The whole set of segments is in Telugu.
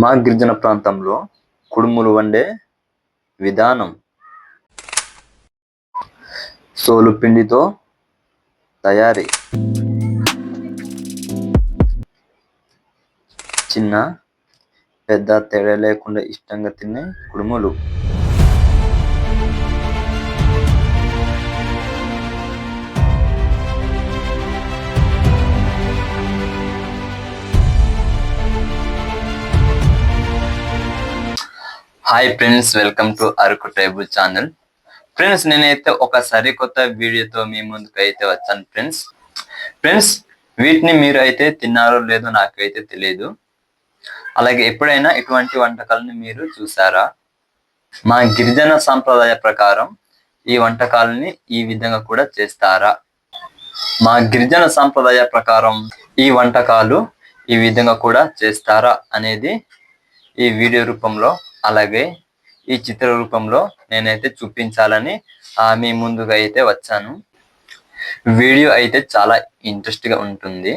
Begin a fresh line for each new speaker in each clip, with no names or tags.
మా గిరిజన ప్రాంతంలో కుడుములు వండే విధానం. సోలు పిండితో తయారీ. చిన్న పెద్ద తేడా లేకుండా ఇష్టంగా తినే కుడుములు. Hi friends welcome to Araku tribal channel friends నేనైతే ఒక సరికొత్త వీడియోతో మీ ముందుకు అయితే వచ్చాను ఫ్రెండ్స్ ఫ్రెండ్స్ వీటిని మీరు అయితే తిన్నారో లేదో నాకైతే తెలియదు అలాగే ఎప్పుడైనా ఇటువంటి వంటకాలను మీరు చూసారా? మా గిరిజన సాంప్రదాయ ప్రకారం ఈ వంటకాలని ఈ విధంగా కూడా చేస్తారా? మా గిరిజన సాంప్రదాయ ప్రకారం ఈ వంటకాలు ఈ విధంగా కూడా చేస్తారా అనేది ఈ వీడియో రూపంలో అలాగే ఈ చిత్ర రూపంలో నేనైతే చూపించాలని ఆ, మీ ముందుగా అయితే వచ్చాను. వీడియో అయితే చాలా ఇంట్రెస్ట్గా ఉంటుంది.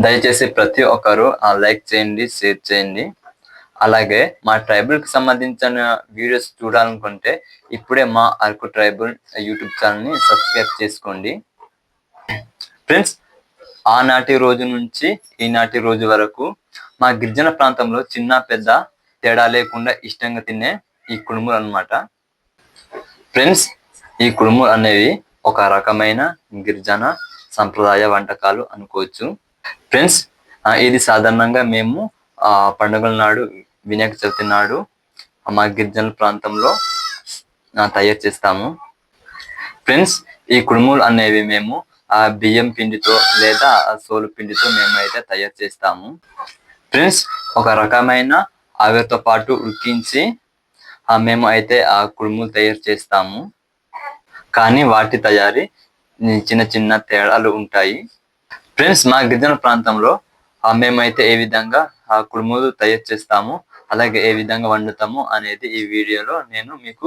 దయచేసి ప్రతి ఒక్కరు లైక్ చేయండి షేర్ చేయండి. అలాగే మా ట్రైబల్కి సంబంధించిన వీడియోస్ చూడాలనుకుంటే ఇప్పుడే మా అరకు ట్రైబల్ యూట్యూబ్ ఛానల్ని సబ్స్క్రైబ్ చేసుకోండి. ఫ్రెండ్స్ ఆనాటి రోజు నుంచి ఈనాటి రోజు వరకు మా గిరిజన ప్రాంతంలో చిన్న పెద్ద తేడా లేకుండా ఇష్టంగా తినే ఈ కుడుములు అన్నమాట. ఫ్రెండ్స్ ఈ కుడుములు అనేవి ఒక రకమైన గిరిజన సంప్రదాయ వంటకాలు అనుకోవచ్చు. ఫ్రెండ్స్ ఇది సాధారణంగా మేము ఆ పండుగల నాడు వినాయక చవితి నాడు మా గిరిజన ప్రాంతంలో తయారు చేస్తాము. ఫ్రెండ్స్ ఈ కుడుములు అనేవి మేము ఆ బియ్యం పిండితో లేదా సోలు పిండితో మేమైతే తయారు చేస్తాము. ఫ్రెండ్స్ ఒక రకమైన ఆవిరితో పాటు ఉడికించి ఆ మేము అయితే ఆ కుడుములు తయారు చేస్తాము. కానీ వాటి తయారీ చిన్న చిన్న తేడాలు ఉంటాయి. ఫ్రెండ్స్ మా గిరిజన ప్రాంతంలో ఆ మేమైతే ఏ విధంగా ఆ కుడుములు తయారు చేస్తాము అలాగే ఏ విధంగా వండుతాము అనేది ఈ వీడియోలో నేను మీకు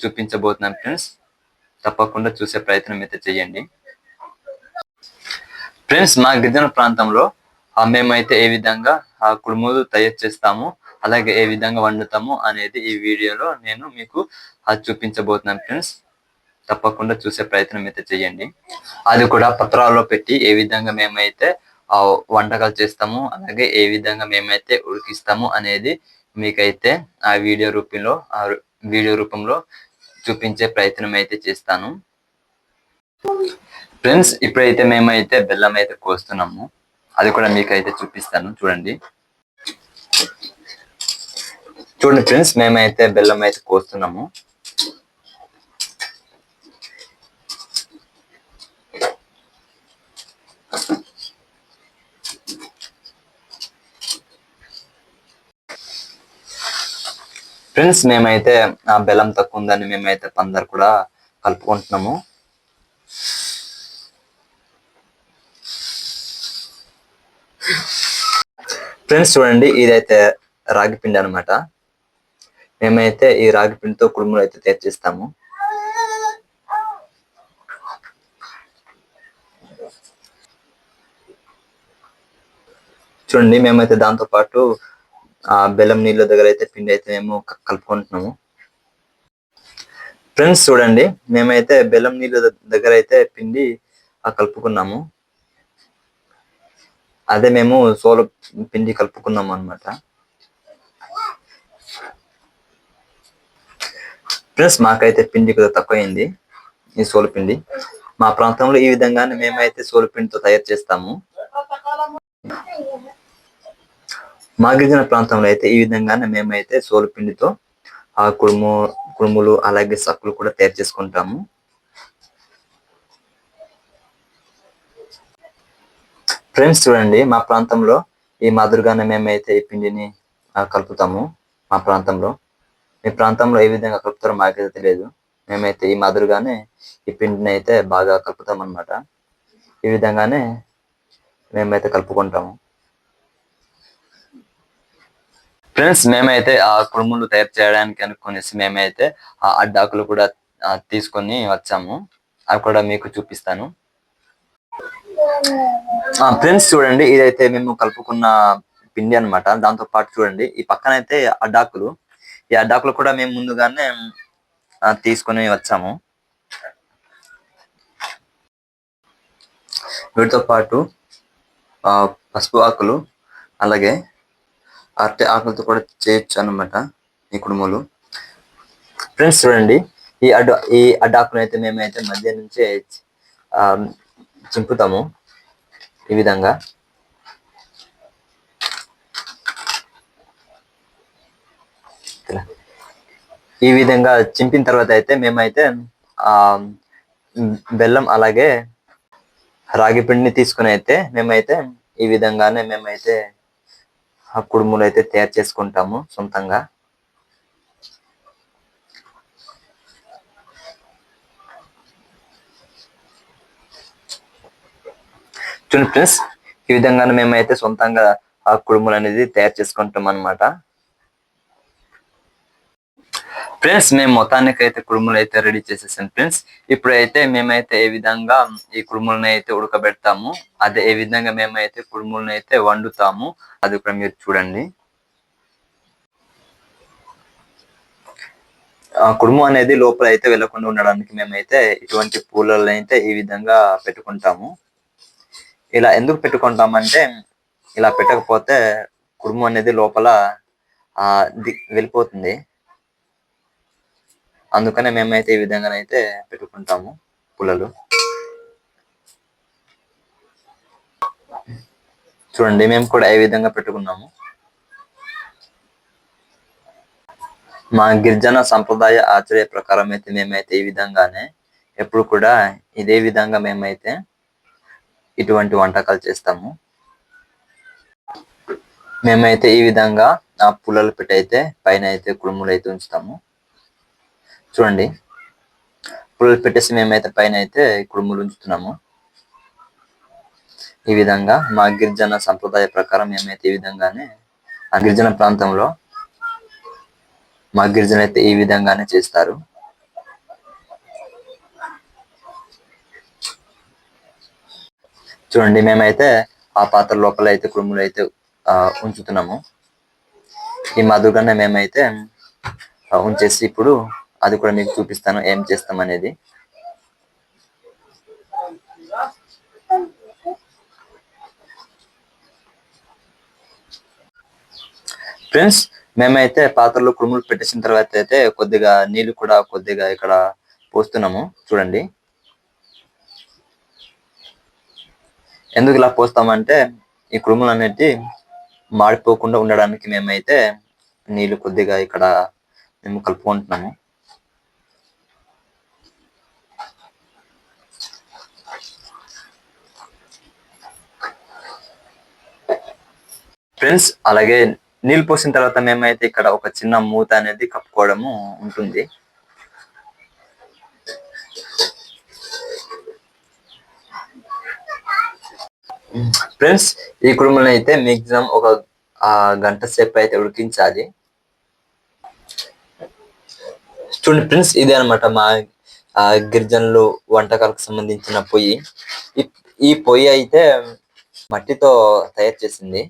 చూపించబోతున్నాను ఫ్రెండ్స్. తప్పకుండా చూసే ప్రయత్నం అయితే చేయండి. ఫ్రెండ్స్ మా గిరిజన ప్రాంతంలో ఆ మేమైతే ఏ విధంగా ఆ కుడుములు తయారు చేస్తాము అలాగే ఏ విధంగా వండుతాము అనేది ఈ వీడియోలో నేను మీకు అది చూపించబోతున్నాను ఫ్రెండ్స్. తప్పకుండా చూసే ప్రయత్నం అయితే చేయండి. అది కూడా పత్రాల్లో పెట్టి ఏ విధంగా మేమైతే ఆ వంటకాలు చేస్తాము అలాగే ఏ విధంగా మేమైతే ఉడికిస్తాము అనేది మీకైతే ఆ వీడియో రూపంలో ఆ వీడియో రూపంలో చూపించే ప్రయత్నం అయితే చేస్తాను. ఫ్రెండ్స్ ఇప్పుడైతే మేమైతే బెల్లం అయితే కోస్తున్నాము. అది కూడా మీకైతే చూపిస్తాను. చూడండి. చూడండి ఫ్రెండ్స్ మేమైతే బెల్లం అయితే కోస్తున్నాము. ఫ్రెండ్స్ మేమైతే ఆ బెల్లం తక్కువ ఉందని మేమైతే పందరు కూడా కలుపుకుంటున్నాము. ఫ్రెండ్స్ చూడండి ఇదైతే రాగి పిండి అనమాట మేమైతే ఈ రాగి పిండితో కుడుములు అయితే తయారు చేస్తాము. చూడండి మేమైతే దాంతో పాటు ఆ బెల్లం నీళ్ళ దగ్గర అయితే పిండి అయితే మేము కలుపుకుంటున్నాము. ఫ్రెండ్స్ చూడండి మేమైతే బెల్లం నీళ్ళ దగ్గర అయితే పిండి కలుపుకున్నాము. అదే మేము సోల పిండి కలుపుకున్నాము అన్నమాట. ఫ్రెండ్స్ మాకైతే పిండి కొద్దిగా తక్కువైంది. ఈ సోల పిండి. మా ప్రాంతంలో ఈ విధంగానే మేమైతే సోల పిండితో తయారు చేస్తాము. మా గిరిజన ప్రాంతంలో అయితే ఈ విధంగానే మేమైతే సోల పిండితో ఆ కుడుము కుడుములు అలాగే సక్కులు కూడా తయారు చేసుకుంటాము. ఫ్రెండ్స్ చూడండి మా ప్రాంతంలో ఈ మాదిరిగానే మేమైతే ఈ పిండిని కలుపుతాము మా ప్రాంతంలో. మీ ప్రాంతంలో ఏ విధంగా కలుపుతారో మాకైతే తెలియదు. మేమైతే ఈ మాదిరిగానే ఈ పిండిని అయితే బాగా కలుపుతాం అన్నమాట. ఈ విధంగానే మేమైతే కలుపుకుంటాము. ఫ్రెండ్స్ మేమైతే ఆ కుడుములు తయారు చేయడానికి అనుకునేసి మేమైతే ఆ అడ్డాకులు కూడా తీసుకొని వచ్చాము. అవి కూడా మీకు చూపిస్తాను. ఫ్రెండ్స్ చూడండి ఇదైతే మేము కలుపుకున్న పిండి అన్నమాట. దాంతో పాటు చూడండి ఈ పక్కన అయితే అడ్డాకులు. ఈ అడ్డాకులు కూడా మేము ముందుగానే తీసుకుని తీసుకొని వచ్చాము. వీటితో పాటు ఆ, పసుపు ఆకులు అలాగే అరటి ఆకులతో కూడా చేయొచ్చు అన్నమాట ఈ కుడుములు. ఫ్రెండ్స్ చూడండి ఈ అడ్డు ఈ అడ్డాకులు అయితే మేమైతే మధ్య నుంచే ఆ, చింపుతాము ఈ విధంగా. ఈ విధంగా చింపిన తర్వాత అయితే మేమైతే ఆ బెల్లం అలాగే రాగి పిండిని తీసుకుని అయితే మేమైతే ఈ విధంగానే మేమైతే ఆ కుడుములు అయితే తయారు చేసుకుంటాము సొంతంగా. చూడండి ఫ్రెండ్స్ ఈ విధంగానే మేమైతే సొంతంగా ఆ కుడుములు అనేది తయారు చేసుకుంటాం అన్నమాట ఫ్రెండ్స్ మేము మొత్తానికి అయితే కుడుములు అయితే రెడీ చేసేసాను ఫ్రెండ్స్ ఇప్పుడైతే మేమైతే ఏ విధంగా ఈ కుడుములను అయితే ఉడకబెడతాము అదే ఏ విధంగా మేమైతే కుడుములను అయితే వండుతాము అది కూడా మీరు చూడండి. ఆ కుడుము అనేది లోపల అయితే వెళ్ళకుండా ఉండడానికి మేమైతే ఇటువంటి పూలను అయితే ఈ విధంగా పెట్టుకుంటాము. ఇలా ఎందుకు పెట్టుకుంటామంటే ఇలా పెట్టకపోతే కుడుము అనేది లోపల ది- వెళ్ళిపోతుంది. అందుకనే మేమైతే ఈ విధంగానైతే పెట్టుకుంటాము పుల్లలు. చూడండి మేము కూడా ఏ విధంగా పెట్టుకున్నాము. మా గిరిజన సంప్రదాయ ఆచరణ ప్రకారం అయితే మేమైతే ఈ విధంగానే ఎప్పుడు కూడా ఇదే విధంగా మేమైతే ఇటువంటి వంటకాలు చేస్తాము. మేమైతే ఈ విధంగా ఆ పుల్లలు పెట్టి అయితే పైన అయితే కుడుములు అయితే ఉంచుతాము. చూడండి. పుల్లలు పెట్టేసి మేమైతే పైన అయితే కుడుములు ఉంచుతున్నాము ఈ విధంగా మా గిరిజన సంప్రదాయ ప్రకారం మేమైతే ఈ విధంగానే ఆ గిరిజన ప్రాంతంలో మా గిరిజన అయితే ఈ విధంగానే చేస్తారు. చూడండి మేమైతే ఆ పాత్ర లోపల అయితే కుడుములు అయితే ఉంచుతున్నాము. ఈ మాదిరిగానే మేమైతే ఉంచేసి ఇప్పుడు అది కూడా మీకు చూపిస్తాను ఏం చేస్తాం అనేది. ఫ్రెండ్స్ మేమైతే పాత్రలో కురుములు పెట్టేసిన తర్వాత అయితే కొద్దిగా నీళ్ళు కూడా కొద్దిగా ఇక్కడ పోస్తున్నాము. చూడండి. ఎందుకు ఇలా పోస్తామంటే ఈ కురుములు అనేటి మాడిపోకుండా ఉండడానికి మేమైతే నీళ్ళు కొద్దిగా ఇక్కడ మేము కలుపుకుంటున్నాము. ఫ్రెండ్స్ అలాగే నీళ్ళు పోసిన తర్వాత మేమైతే ఇక్కడ ఒక చిన్న మూత అనేది కప్పుకోవడము ఉంటుంది. ఫ్రెండ్స్ ఈ కుడుములను అయితే మ్యాక్సిమం ఒక గంట సేపు అయితే ఉడికించాలి. చూడండి ఫ్రెండ్స్ ఇదే అనమాట మా గిరిజనులు వంటకాలకు సంబంధించిన పొయ్యి. ఈ పొయ్యి అయితే మట్టితో తయారు చేసింది.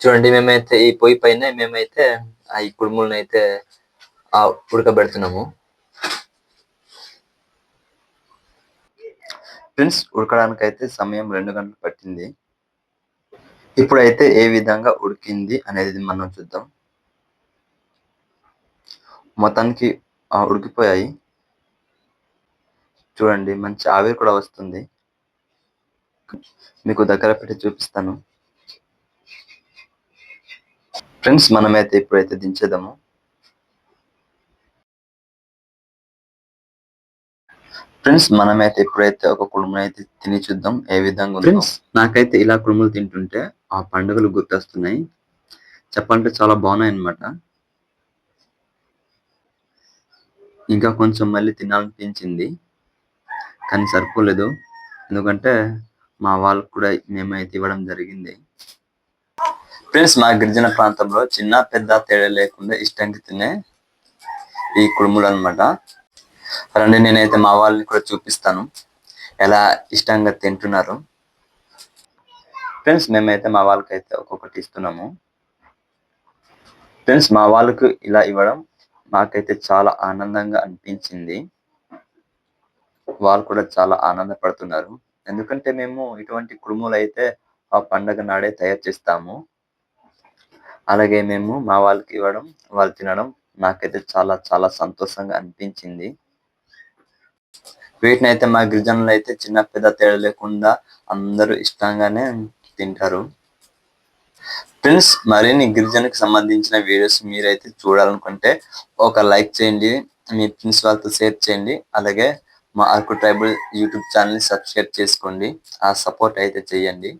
చూడండి మేమైతే ఈ పొయ్యి పైన మేమైతే ఆ ఈ కుడుములను అయితే ఆ ఉడకబెడుతున్నాము. ఫ్రెండ్స్ ఉడకడానికి అయితే సమయం రెండు గంటలు పట్టింది. ఇప్పుడైతే ఏ విధంగా ఉడికింది అనేది మనం చూద్దాం. మొత్తానికి ఉడికిపోయాయి. చూడండి మంచి ఆవిరి కూడా వస్తుంది. మీకు దగ్గర పెట్టి చూపిస్తాను. ఫ్రెండ్స్ మనమైతే ఇప్పుడైతే దించేద్దాము. ఫ్రెండ్స్ మనమైతే ఇప్పుడైతే ఒక కుడుములు అయితే తిని చూద్దాం. ఏ విధంగా ఫ్రెండ్స్ నాకైతే ఇలా కుడుములు తింటుంటే ఆ పండుగలు గుర్తొస్తున్నాయి. చెప్పాలంటే చాలా బాగున్నాయి అన్నమాట ఇంకా కొంచెం మళ్ళీ తినాలనిపించింది. కానీ సరిపోలేదు. ఎందుకంటే మా వాళ్ళకు కూడా మేమైతే ఇవ్వడం జరిగింది. ఫ్రెండ్స్ మా గిరిజన ప్రాంతంలో చిన్న పెద్ద తేడా లేకుండా ఇష్టంగా తినే ఈ కుడుములు అన్నమాట. రండి నేనైతే మా వాళ్ళని కూడా చూపిస్తాను. ఎలా ఇష్టంగా తింటున్నారు. ఫ్రెండ్స్ మేమైతే మా వాళ్ళకైతే ఒక్కొక్కటి ఇస్తున్నాము. ఫ్రెండ్స్ మా వాళ్ళకు ఇలా ఇవ్వడం మాకైతే చాలా ఆనందంగా అనిపించింది. వాళ్ళు కూడా చాలా ఆనందపడుతున్నారు. ఎందుకంటే మేము ఇటువంటి కుడుములు అయితే ఆ పండగ నాడే తయారు చేస్తాము. అలాగే మేము మా వాళ్ళకి ఇవ్వడం వాళ్ళు తినడం నాకైతే చాలా చాలా సంతోషంగా అనిపించింది. వీటిని అయితే మా గిరిజనులు అయితే చిన్న పెద్ద తేడా లేకుండా అందరూ ఇష్టంగానే తింటారు. ఫ్రెండ్స్ మరిన్ని గిరిజనకు సంబంధించిన వీడియోస్ మీరైతే చూడాలనుకుంటే ఒక లైక్ చేయండి మీ ఫ్రెండ్స్ వాళ్ళతో షేర్ చేయండి అలాగే మా అరకు ట్రైబల్ యూట్యూబ్ ఛానల్ని సబ్స్క్రైబ్ చేసుకోండి ఆ సపోర్ట్ అయితే చేయండి.